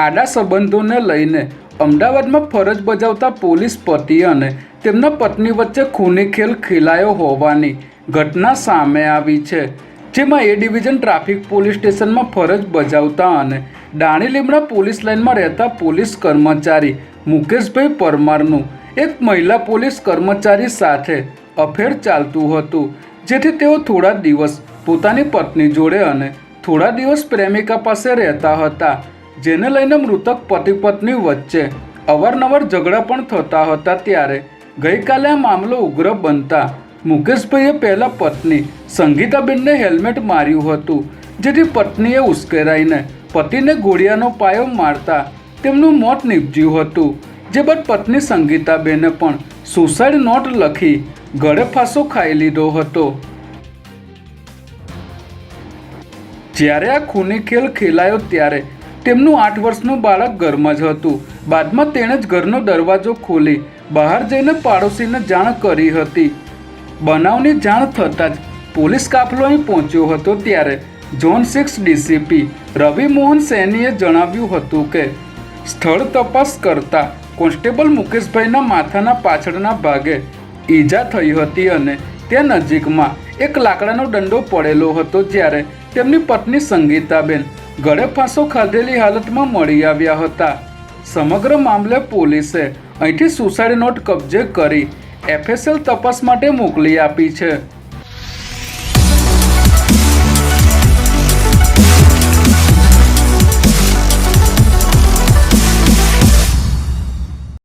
આડા સંબંધોને લઈને અમદાવાદમાં ફરજ બજાવતા પોલીસ પતિ અને તેમના પત્ની વચ્ચે ખૂની ખેલ ખેલાયો હોવાની ઘટના સામે આવી છે, જેમાં એ ડિવિઝન ટ્રાફિક પોલીસ સ્ટેશનમાં ફરજ બજાવતા અને દાણી લીમડા પોલીસ લાઇનમાં રહેતા પોલીસ કર્મચારી મુકેશભાઈ પરમારનું એક મહિલા પોલીસ કર્મચારી સાથે અફેર ચાલતું હતું, જેથી તેઓ થોડા દિવસ પોતાની પત્ની જોડે અને થોડા દિવસ પ્રેમિકા પાસે રહેતા હતા. જેને લઈને મૃતક પતિ પત્ની વચ્ચે અવારનવાર ઝઘડા પણ થતા હતા ત્યારે ગઈકાલે આ મામલો ઉગ્ર બનતા મુકેશભાઈએ પહેલાં પત્ની સંગીતાબેનને હેલ્મેટ માર્યું હતું, જેથી પત્નીએ ઉશ્કેરાઈને પતિને ગોળિયાનો પાયો મારતા તેમનું મોત નીપજ્યું હતું, જે બાદ પત્ની સંગીતાબેને પણ સુસાઇડ નોટ લખી ગળે ફાંસો ખાઈ લીધો હતો. જ્યારે આ ખૂની ખેલ ખેલાયો ત્યારે તેમનું આઠ વર્ષનું બાળક ઘરમાં જ હતું. બાદમાં તેણે જ ઘરનો દરવાજો ખોલી, બહાર જઈને પાડોશીને જાણ કરી હતી. બનાવની જાણ થતાં જ પોલીસ કાફલો અહીં પહોંચ્યો હતો ત્યારે zone six DCP Ravi Mohan સૈનીએ જણાવ્યું હતું કે, સ્થળ તપાસ કરતા કોન્સ્ટેબલ મુકેશભાઈના માથાના પાછળના ભાગે ઈજા થઈ હતી અને તે નજીકમાં એક લાકડાનો દંડો પડેલો હતો જ્યારે તેમની પત્ની સંગીતાબેન ગળે ફાંસો ખાધેલી હાલતમાં મળી આવ્યા હતા. સમગ્ર મામલે પોલીસે અહીંથી સુસાઇડ નોટ કબજે કરી એફએસએલ તપાસ માટે મોકલી આપી છે.